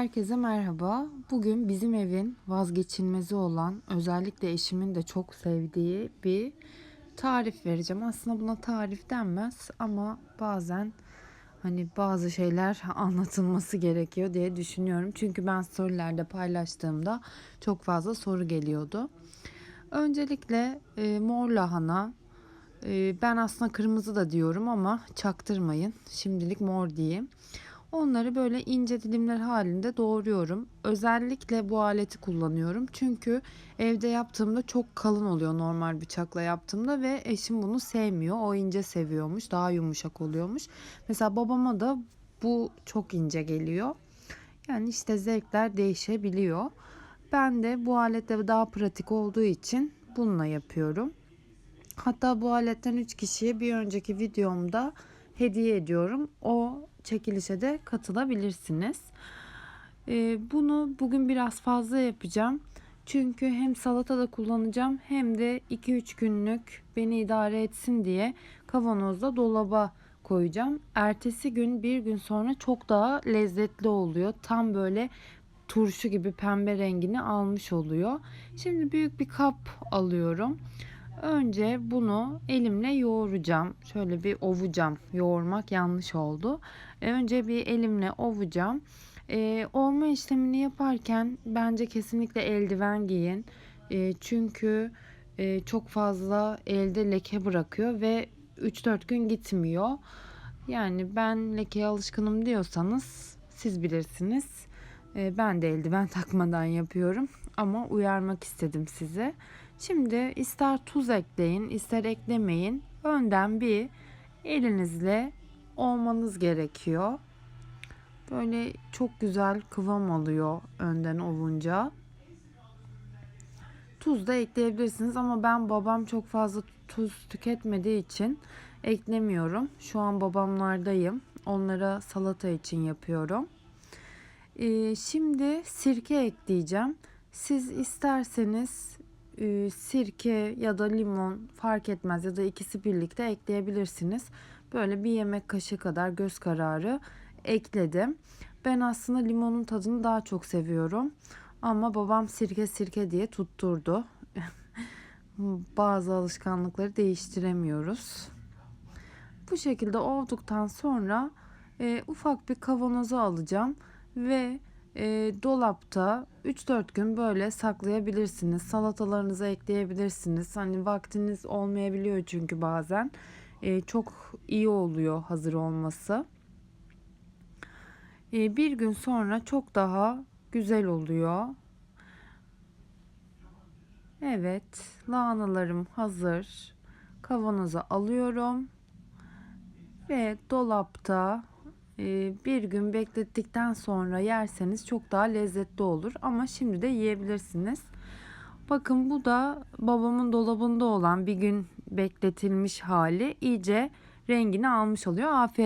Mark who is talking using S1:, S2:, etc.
S1: Herkese merhaba. Bugün bizim evin vazgeçilmezi olan, özellikle eşimin de çok sevdiği bir tarif vereceğim. Aslında buna tarif denmez ama bazen hani bazı şeyler anlatılması gerekiyor diye düşünüyorum. Çünkü ben storylerde paylaştığımda çok fazla soru geliyordu. Öncelikle e, mor lahana, e, ben aslında kırmızı da diyorum ama çaktırmayın. Şimdilik mor diyeyim. Onları böyle ince dilimler halinde doğruyorum. Özellikle bu aleti kullanıyorum. Çünkü evde yaptığımda çok kalın oluyor normal bıçakla yaptığımda ve eşim bunu sevmiyor. O ince seviyormuş. Daha yumuşak oluyormuş. Mesela babama da bu çok ince geliyor. Yani işte zevkler değişebiliyor. Ben de bu aletle daha pratik olduğu için bununla yapıyorum. Hatta bu aletten 3 kişiye bir önceki videomda hediye ediyorum. O çekilişe de katılabilirsiniz. Ee, bunu bugün biraz fazla yapacağım. Çünkü hem salatada kullanacağım hem de 2-3 günlük beni idare etsin diye kavanozda dolaba koyacağım. Ertesi gün bir gün sonra çok daha lezzetli oluyor. Tam böyle turşu gibi pembe rengini almış oluyor. Şimdi büyük bir kap alıyorum. Önce bunu elimle yoğuracağım. Şöyle bir ovucam. Yoğurmak yanlış oldu. E, Önce bir elimle ovacağım. Ee, ovma işlemini yaparken bence kesinlikle eldiven giyin. Ee, çünkü e, çok fazla elde leke bırakıyor ve 3-4 gün gitmiyor. Yani ben lekeye alışkınım diyorsanız siz bilirsiniz. Ee, ben de eldiven takmadan yapıyorum ama uyarmak istedim size. Şimdi ister tuz ekleyin, ister eklemeyin. Önden bir elinizle olmanız gerekiyor. Böyle çok güzel kıvam alıyor önden ovunca. Tuz da ekleyebilirsiniz ama ben babam çok fazla tuz tüketmediği için eklemiyorum. Şu an babamlardayım. Onlara salata için yapıyorum. Ee, şimdi sirke ekleyeceğim. Siz isterseniz e, sirke ya da limon fark etmez ya da ikisi birlikte ekleyebilirsiniz. Böyle bir yemek kaşığı kadar göz kararı ekledim. Ben aslında limonun tadını daha çok seviyorum. Ama babam sirke sirke diye tutturdu. Bazı alışkanlıkları değiştiremiyoruz. Bu şekilde olduktan sonra e, ufak bir kavanoza alacağım ve e, dolapta 3-4 gün böyle saklayabilirsiniz. Salatalarınıza ekleyebilirsiniz. Hani vaktiniz olmayabiliyor çünkü bazen. E, çok iyi oluyor hazır olması. E, bir gün sonra çok daha güzel oluyor. Evet, lahanalarım hazır. Kavanoza alıyorum ve dolapta bir gün beklettikten sonra yerseniz çok daha lezzetli olur. Ama şimdi de yiyebilirsiniz. Bakın bu da babamın dolabında olan bir gün bekletilmiş hali iyice rengini almış oluyor. Afiyet